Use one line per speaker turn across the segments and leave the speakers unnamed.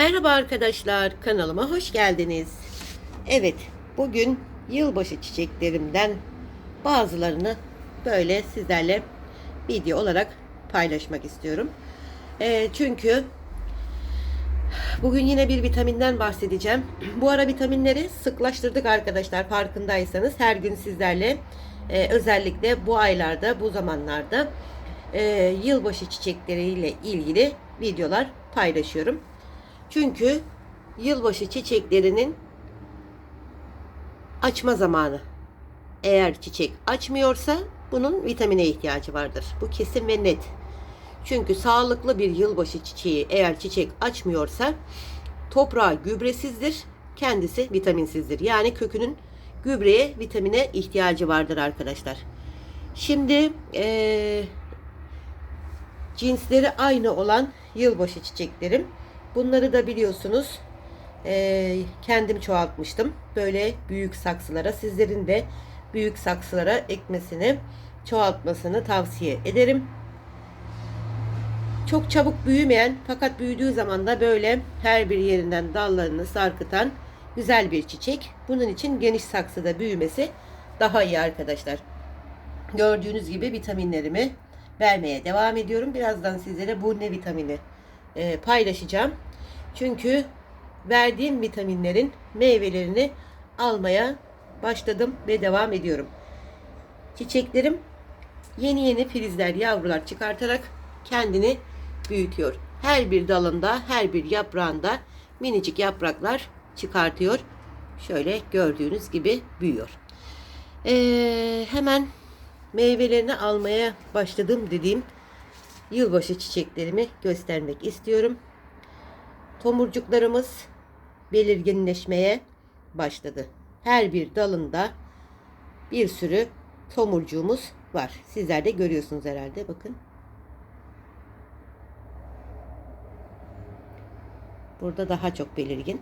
Merhaba arkadaşlar, kanalıma hoş geldiniz. Evet, bugün yılbaşı çiçeklerimden bazılarını böyle sizlerle video olarak paylaşmak istiyorum. Ee, çünkü bugün yine bir vitaminden bahsedeceğim. Bu ara vitaminleri sıklaştırdık arkadaşlar farkındaysanız. Her gün sizlerle e, özellikle bu aylarda, bu zamanlarda e, yılbaşı çiçekleriyle ilgili videolar paylaşıyorum. Çünkü yılbaşı çiçeklerinin açma zamanı. Eğer çiçek açmıyorsa bunun vitamine ihtiyacı vardır. Bu kesin ve net. Çünkü sağlıklı bir yılbaşı çiçeği eğer çiçek açmıyorsa toprağı gübresizdir, kendisi vitaminsizdir. Yani kökünün gübreye, vitamine ihtiyacı vardır arkadaşlar. Şimdi eee cinsleri aynı olan yılbaşı çiçeklerim. Bunları da biliyorsunuz eee, kendim çoğaltmıştım. Böyle büyük saksılara sizlerin de büyük saksılara ekmesini çoğaltmasını tavsiye ederim. Çok çabuk büyümeyen fakat büyüdüğü zaman da böyle her bir yerinden dallarını sarkıtan güzel bir çiçek. Bunun için geniş saksıda büyümesi daha iyi arkadaşlar. Gördüğünüz gibi vitaminlerimi vermeye devam ediyorum. Birazdan sizlere bu ne vitamini e, paylaşacağım. Çünkü verdiğim vitaminlerin meyvelerini almaya başladım ve devam ediyorum. Çiçeklerim yeni yeni filizler, yavrular çıkartarak kendini büyütüyor. Her bir dalında, her bir yaprağında minicik yapraklar çıkartıyor. Şöyle gördüğünüz gibi büyüyor. Ee, hemen meyvelerini almaya başladım dediğim yılbaşı çiçeklerimi göstermek istiyorum. Tomurcuklarımız belirginleşmeye başladı. Her bir dalında bir sürü tomurcuğumuz var. Sizler de görüyorsunuz herhalde bakın. Burada daha çok belirgin.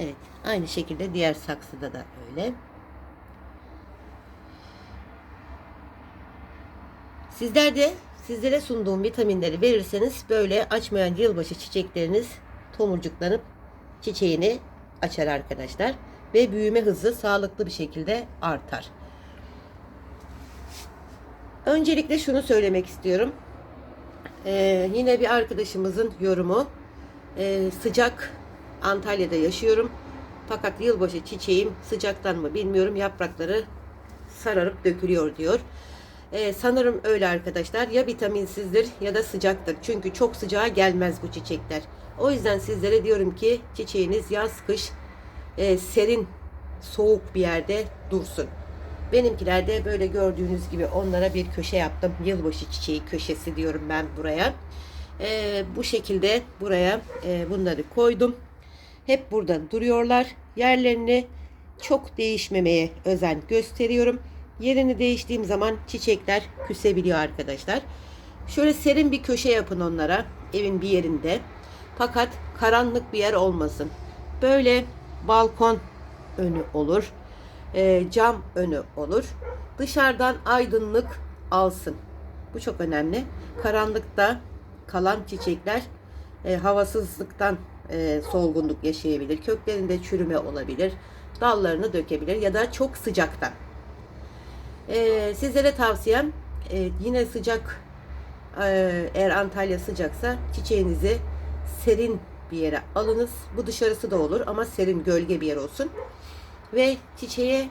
Evet, aynı şekilde diğer saksıda da öyle. Sizler de sizlere sunduğum vitaminleri verirseniz böyle açmayan yılbaşı çiçekleriniz tomurcuklanıp çiçeğini açar arkadaşlar. Ve büyüme hızı sağlıklı bir şekilde artar. Öncelikle şunu söylemek istiyorum. Ee, yine bir arkadaşımızın yorumu. Ee, sıcak Antalya'da yaşıyorum. Fakat yılbaşı çiçeğim sıcaktan mı bilmiyorum yaprakları sararıp dökülüyor diyor. Ee, sanırım öyle arkadaşlar. Ya vitaminsizdir ya da sıcaktır. Çünkü çok sıcağa gelmez bu çiçekler. O yüzden sizlere diyorum ki çiçeğiniz yaz kış e, serin soğuk bir yerde dursun. Benimkiler de böyle gördüğünüz gibi onlara bir köşe yaptım. Yılbaşı çiçeği köşesi diyorum ben buraya. Ee, bu şekilde buraya e, bunları koydum. Hep burada duruyorlar. Yerlerini çok değişmemeye özen gösteriyorum. Yerini değiştiğim zaman çiçekler küsebiliyor arkadaşlar. Şöyle serin bir köşe yapın onlara evin bir yerinde. Fakat karanlık bir yer olmasın. Böyle balkon önü olur. e, cam önü olur. Dışarıdan aydınlık alsın. Bu çok önemli. Karanlıkta kalan çiçekler e, havasızlıktan e, solgunluk yaşayabilir. Köklerinde çürüme olabilir. Dallarını dökebilir ya da çok sıcaktan. E, sizlere tavsiyem e, yine sıcak e, eğer Antalya sıcaksa çiçeğinizi serin bir yere alınız. Bu dışarısı da olur ama serin gölge bir yer olsun. Ve çiçeğe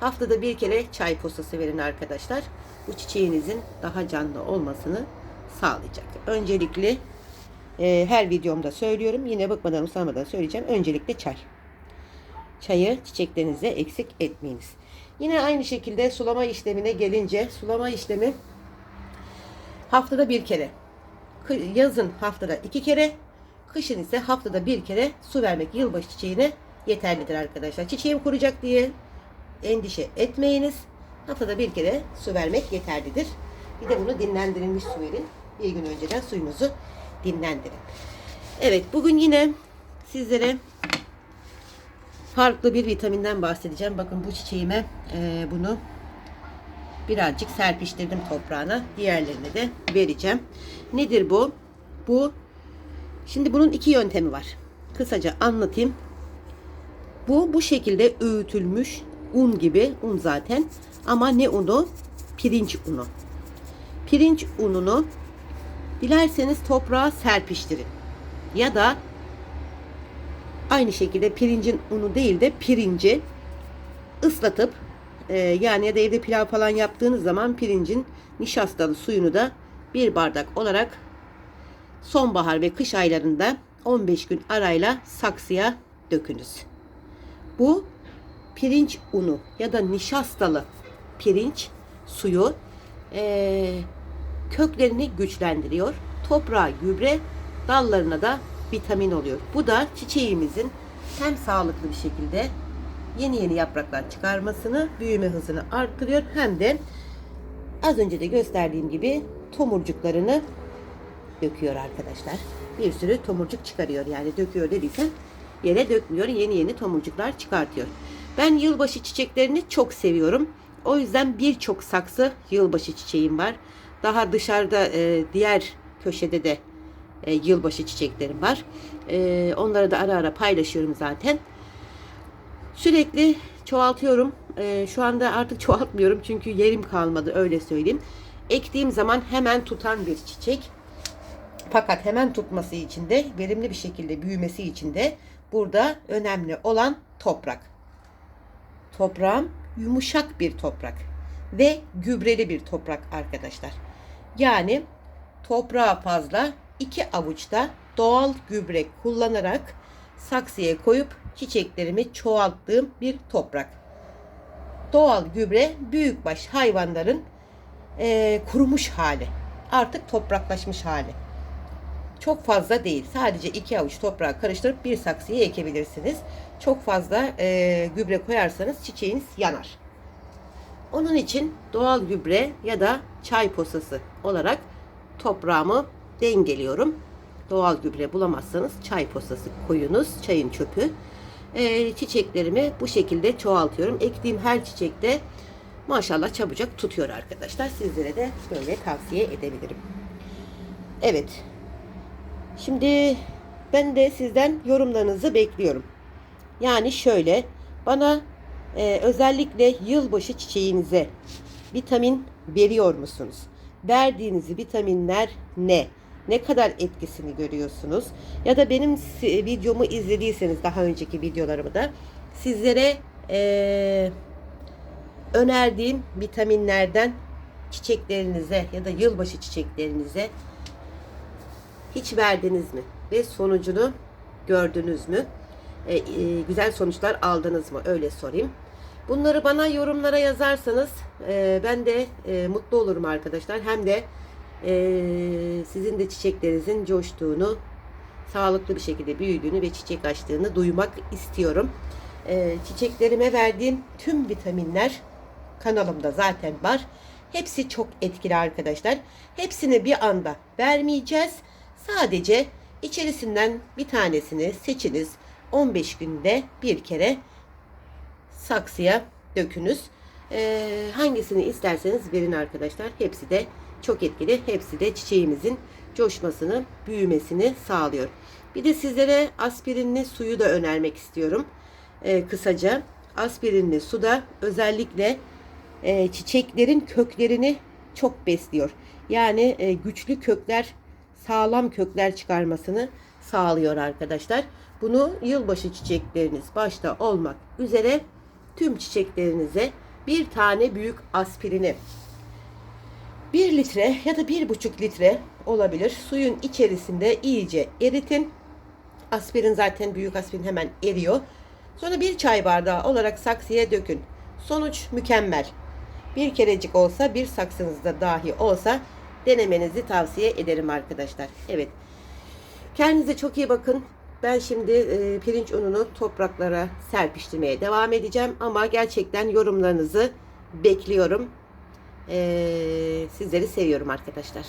haftada bir kere çay posası verin arkadaşlar. Bu çiçeğinizin daha canlı olmasını sağlayacak. Öncelikli e, her videomda söylüyorum. Yine bıkmadan usanmadan söyleyeceğim. Öncelikle çay. Çayı çiçeklerinize eksik etmeyiniz. Yine aynı şekilde sulama işlemine gelince sulama işlemi haftada bir kere. Yazın haftada iki kere, kışın ise haftada bir kere su vermek yılbaşı çiçeğine yeterlidir arkadaşlar. Çiçeğim kuracak diye endişe etmeyiniz. Haftada bir kere su vermek yeterlidir. Bir de bunu dinlendirilmiş su verin. Bir gün önceden suyunuzu dinlendirin. Evet bugün yine sizlere farklı bir vitaminden bahsedeceğim. Bakın bu çiçeğime e, bunu birazcık serpiştirdim toprağına. Diğerlerini de vereceğim. Nedir bu? Bu şimdi bunun iki yöntemi var. Kısaca anlatayım. Bu bu şekilde öğütülmüş un gibi un zaten ama ne unu? Pirinç unu. Pirinç ununu dilerseniz toprağa serpiştirin. Ya da aynı şekilde pirincin unu değil de pirinci ıslatıp e, yani ya da evde pilav falan yaptığınız zaman pirincin nişastalı suyunu da bir bardak olarak sonbahar ve kış aylarında 15 gün arayla saksıya dökünüz. Bu pirinç unu ya da nişastalı pirinç suyu eee, köklerini güçlendiriyor. Toprağa gübre, dallarına da vitamin oluyor. Bu da çiçeğimizin hem sağlıklı bir şekilde yeni yeni yapraklar çıkarmasını, büyüme hızını arttırıyor hem de az önce de gösterdiğim gibi tomurcuklarını döküyor arkadaşlar. Bir sürü tomurcuk çıkarıyor. Yani döküyor dediysem yere dökmüyor. Yeni yeni tomurcuklar çıkartıyor. Ben yılbaşı çiçeklerini çok seviyorum. O yüzden birçok saksı yılbaşı çiçeğim var. Daha dışarıda e, diğer köşede de e, yılbaşı çiçeklerim var. E, onları da ara ara paylaşıyorum zaten. Sürekli çoğaltıyorum. E, şu anda artık çoğaltmıyorum çünkü yerim kalmadı öyle söyleyeyim. Ektiğim zaman hemen tutan bir çiçek. Fakat hemen tutması için de verimli bir şekilde büyümesi için de burada önemli olan toprak. Toprağım yumuşak bir toprak ve gübreli bir toprak arkadaşlar. Yani toprağa fazla iki avuçta doğal gübre kullanarak saksıya koyup çiçeklerimi çoğalttığım bir toprak. Doğal gübre büyükbaş hayvanların eee, kurumuş hali. Artık topraklaşmış hali. Çok fazla değil. Sadece iki avuç toprağı karıştırıp bir saksıya ekebilirsiniz. Çok fazla e, gübre koyarsanız çiçeğiniz yanar. Onun için doğal gübre ya da çay posası olarak toprağımı dengeliyorum. Doğal gübre bulamazsanız çay posası koyunuz, çayın çöpü. E, çiçeklerimi bu şekilde çoğaltıyorum. Ektiğim her çiçekte maşallah çabucak tutuyor arkadaşlar. Sizlere de böyle tavsiye edebilirim. Evet, Şimdi ben de sizden yorumlarınızı bekliyorum. Yani şöyle bana e, özellikle yılbaşı çiçeğinize vitamin veriyor musunuz? Verdiğiniz vitaminler ne? Ne kadar etkisini görüyorsunuz? Ya da benim videomu izlediyseniz daha önceki videolarımı da sizlere e, önerdiğim vitaminlerden çiçeklerinize ya da yılbaşı çiçeklerinize hiç verdiniz mi? Ve sonucunu gördünüz mü? E, e, güzel sonuçlar aldınız mı? Öyle sorayım. Bunları bana yorumlara yazarsanız e, ben de e, mutlu olurum arkadaşlar. Hem de e, sizin de çiçeklerinizin coştuğunu, sağlıklı bir şekilde büyüdüğünü ve çiçek açtığını duymak istiyorum. E, çiçeklerime verdiğim tüm vitaminler kanalımda zaten var. Hepsi çok etkili arkadaşlar. Hepsini bir anda vermeyeceğiz. Sadece içerisinden bir tanesini seçiniz. 15 günde bir kere saksıya dökünüz. Ee, hangisini isterseniz verin arkadaşlar. Hepsi de çok etkili. Hepsi de çiçeğimizin coşmasını, büyümesini sağlıyor. Bir de sizlere aspirinli suyu da önermek istiyorum. Ee, kısaca aspirinli suda özellikle e, çiçeklerin köklerini çok besliyor. Yani e, güçlü kökler, sağlam kökler çıkarmasını sağlıyor arkadaşlar. Bunu yılbaşı çiçekleriniz başta olmak üzere tüm çiçeklerinize bir tane büyük aspirini 1 litre ya da 1,5 litre olabilir. Suyun içerisinde iyice eritin. Aspirin zaten büyük aspirin hemen eriyor. Sonra bir çay bardağı olarak saksıya dökün. Sonuç mükemmel. Bir kerecik olsa bir saksınızda dahi olsa denemenizi tavsiye ederim arkadaşlar. Evet. Kendinize çok iyi bakın. Ben şimdi e, pirinç ununu topraklara serpiştirmeye devam edeceğim. Ama gerçekten yorumlarınızı bekliyorum. E, sizleri seviyorum arkadaşlar.